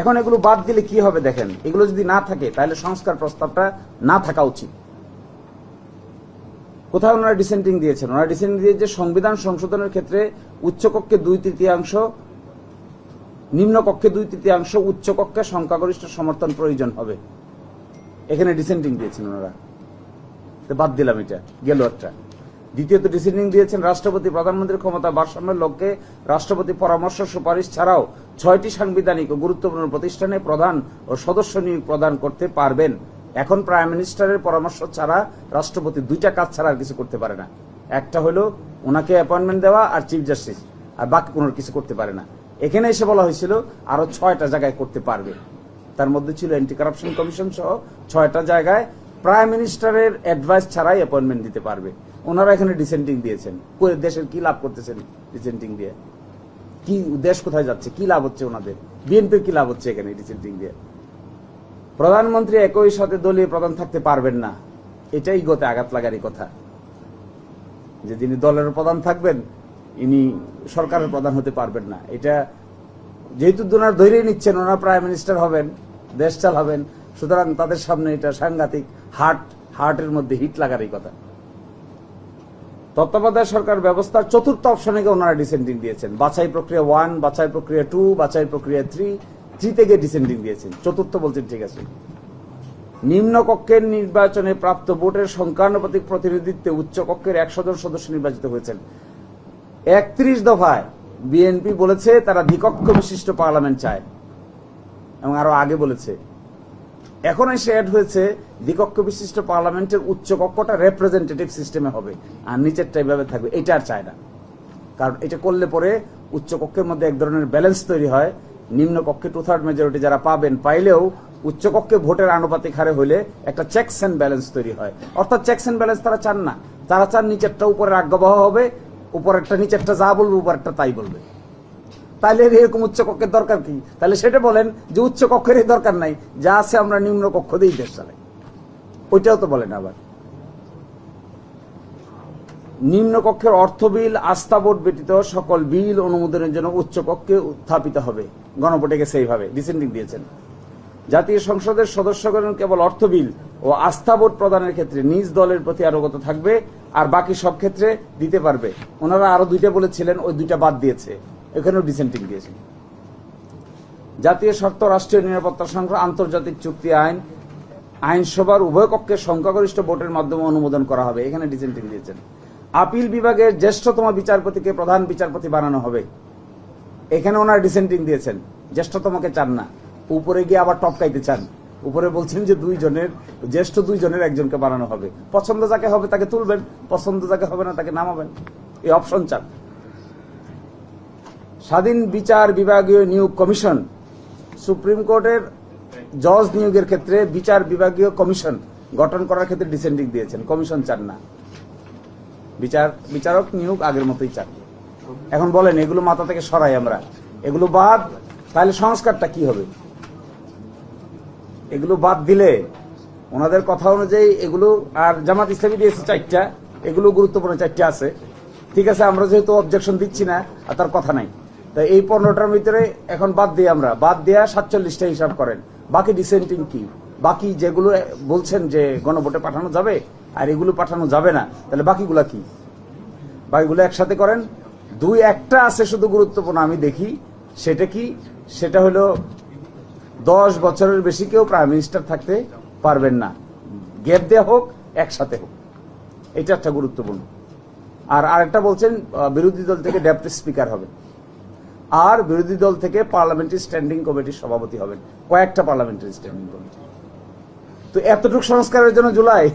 এখন এগুলো বাদ দিলে কি হবে দেখেন? এগুলো যদি না থাকে, তাহলে সংস্কার প্রস্তাবটা না থাকা উচিত। কোথাও ওনারা ডিসেন্টিং দিয়েছেন? ওনারা ডিসেন্টিং দিয়ে যে সংবিধান সংশোধনের ক্ষেত্রে উচ্চকক্ষে দুই তৃতীয়াংশ নিম্ন কক্ষে দুই তৃতীয়াংশ উচ্চ কক্ষে সংখ্যাগরিষ্ঠ সমর্থন প্রয়োজন হবে। এখানে ডিসেন্টিং দিয়েছেন ওনারা। বাদ দিলাম এটা, গেল একটা। দ্বিতীয়ত ডিসেন্টিং দিয়েছেন রাষ্ট্রপতি প্রধানমন্ত্রীর ক্ষমতা ভারসাম্যের লক্ষ্যে রাষ্ট্রপতি পরামর্শ সুপারিশ ছাড়াও ছয়টি সাংবিধানিক ও গুরুত্বপূর্ণ প্রতিষ্ঠানে প্রধান ও সদস্য নিয়োগ প্রদান করতে পারবেন। এখন প্রাইম মিনিস্টারের পরামর্শ ছাড়া রাষ্ট্রপতি দুইটা কাজ ছাড়া আর কিছু করতে পারে না। একটা হলো ওনাকে অ্যাপয়েন্টমেন্ট দেওয়া আর চিফ জাস্টিস আর বাকি কোনো কিছু করতে পারে না। এখানে এসে বলা হয়েছিল আরও ছয়টা জায়গায় করতে পারবে। তার মধ্যে ছিল অ্যান্টি কারাপশন কমিশন সহ ছয়টা জায়গায় প্রাইম মিনিস্টারের অ্যাডভাইস ছাড়াই অ্যাপয়েন্টমেন্ট দিতে পারবে। ওনারা এখানে ডিসেন্টিং দিয়েছেন। দেশের কি লাভ করতেছেন ডিসেন্টিং দিয়ে? কি দেশ কোথায় যাচ্ছে? কি লাভ হচ্ছে ওনাদের? বিএনপির কি লাভ হচ্ছে এখানে ডিসেন্টিং দিয়ে? প্রধানমন্ত্রী একই সাথে দলীয় প্রধান থাকতে পারবেন না। এটাই গতে আঘাত লাগারই কথা। যে যিনি দলের প্রধান থাকবেন, ইনি সরকারের প্রধান হতে পারবেন না। এটা যেহেতু ওনার ধৈর্য নিচ্ছেন, ওনার প্রাইম মিনিস্টার হবেন, দেশ চালাবেন, সুতরাং তাদের সামনে এটা সাংঘাতিক হার্ট হার্টের মধ্যে হিট লাগারই কথা। তত্ত্বাবধায়ক সরকার ব্যবস্থার চতুর্থ অপশনে গিয়ে ওনারা ডিসেন্ডিং দিয়েছেন। বাছাই প্রক্রিয়া ওয়ান বাছাই প্রক্রিয়া টু বাছাই প্রক্রিয়া থ্রি থ্রি থেকে ডিসেন্ডিং দিয়েছেন। চতুর্থ বলছেন, ঠিক আছে। নিম্ন কক্ষের নির্বাচনে প্রাপ্ত ভোটের সংখ্যানুপাতিক প্রতিনিধিত্বে উচ্চ কক্ষের একশো জন সদস্য নির্বাচিত হয়েছেন। একত্রিশ দফায় বিএনপি বলেছে তারা দ্বিকক্ষ বিশিষ্ট পার্লামেন্ট চায় এবং আরও আগে বলেছে। এখন এসে অ্যাড হয়েছে, দ্বিকক্ষ বিশিষ্ট পার্লামেন্টের উচ্চ কক্ষটা রেপ্রেজেন্টেটিভ সিস্টেমে হবে। আর নিচেরটা এইভাবে থাকবে। এটা আর চায় না। কারণ এটা করলে পরে উচ্চ কক্ষের মধ্যে এক ধরনের ব্যালেন্স তৈরি হয়। নিম্ন কক্ষে টু থার্ড মেজরিটি যারা পাবেন, পাইলেও উচ্চ কক্ষে ভোটের আনুপাতিক হারে হলে একটা চেকস অ্যান্ড ব্যালেন্স তৈরি হয়। অর্থাৎ চেকস অ্যান্ড ব্যালেন্স তারা চান না। তারা চান নিচেরটা উপরের আজ্ঞাবহ হবে, উপরেরটা নিচেরটা যা বলবে, উপরেরটা তাই বলবে। তাহলে এরকম উচ্চ কক্ষের দরকার কি? তাহলে সেটা বলেন যে উচ্চ কক্ষের দরকার নাই, যা আছে আমরা নিম্ন কক্ষ দিয়েই দেশ চালাই ওইটাও তো বলেন আবার। নিম্ন কক্ষের অর্থ বিল আস্থা ভোট ব্যতীত সকল বিল অনুমোদনের জন্য উচ্চ কক্ষে উত্থাপিত হবে। গণভোটে গেছে এইভাবে ডিসেন্ডিং দিয়েছেন। জাতীয় সংসদের সদস্যগণ কেবল অর্থ বিল ও আস্থা ভোট প্রদানের ক্ষেত্রে নিজ দলের প্রতি আরোগত থাকবে, আর বাকি সব ক্ষেত্রে দিতে পারবে। ওনারা আরও দুইটা বলেছিলেন, ওই দুইটা বাদ দিয়েছে। এখানেও ডিসেন্টিং দিয়েছে। জাতীয় স্বার্থ রাষ্ট্রীয় নিরাপত্তা সংক্রান্ত আন্তর্জাতিক চুক্তি আইন, আইনসভার উভয় কক্ষের সংখ্যাগরিষ্ঠ ভোটের মাধ্যমে অনুমোদন করা হবে। এখানে ডিসেন্টিং দিয়েছেন। আপিল বিভাগের জ্যেষ্ঠতম বিচারপতিকে প্রধান বিচারপতি বানানো হবে। এখানে ওনার ডিসেন্টিং দিয়েছেন। জ্যেষ্ঠতমকে চান না। উপরে গিয়ে আবার টপকাইতে চান। উপরে বলছেন যে দুইজনের জ্যেষ্ঠ দুইজনের একজনকে বানানো হবে। পছন্দ যাকে হবে তাকে তুলবেন, পছন্দ যাকে হবে না তাকে নামাবেন। এই অপশন চান। স্বাধীন বিচার বিভাগীয় নিয়োগ কমিশন, সুপ্রিম কোর্টের জজ নিয়োগের ক্ষেত্রে বিচার বিভাগীয় কমিশন গঠন করার ক্ষেত্রে ডিসেন্ডিং দিয়েছেন। কমিশন চান না। বিচার, বিচারক নিয়োগ আগের মতোই চান। এখন বলেন, এগুলো মাথা থেকে সরাই আমরা। এগুলো বাদ, তাহলে সংস্কারটা কি হবে? এগুলো বাদ দিলে ওনাদের কথা অনুযায়ী এগুলো আর জামাত ইসলামী দিয়েছে চারটা, এগুলো গুরুত্বপূর্ণ চারটা আছে। ঠিক আছে, আমরা যেহেতু অবজেকশন দিচ্ছি না, আর তার কথা নাই। তাই এই পনেরোটার ভিতরে এখন বাদ দিই আমরা, বাদ দেওয়া সাতচল্লিশটা হিসাব করেন। বাকি ডিসেন্টিং কি? বাকি যেগুলো বলছেন যে গণভোটে পাঠানো যাবে আর এগুলো পাঠানো যাবে না, তাহলে বাকিগুলা কি? বাকিগুলো একসাথে করেন। দুই, একটা আছে শুধু গুরুত্বপূর্ণ, আমি দেখি। সেটা কি? সেটা হলো দশ বছরের বেশি কেউ প্রাইম মিনিস্টার থাকতে পারবেন না। গ্যাপ দেওয়া হোক, একসাথে হোক। এটা একটা গুরুত্বপূর্ণ। আর আরেকটা বলছেন বিরোধী দল থেকে ডেপুটি স্পিকার হবে। আর বিরোধী দল থেকে পার্লামেন্টারি স্ট্যান্ডিং কমিটির সভাপতি হবেন। কয়েকটা পার্লামেন্টারি স্ট্যান্ডিং কমিটি। তো এতটুকু সংস্কারের জন্য জুলাই?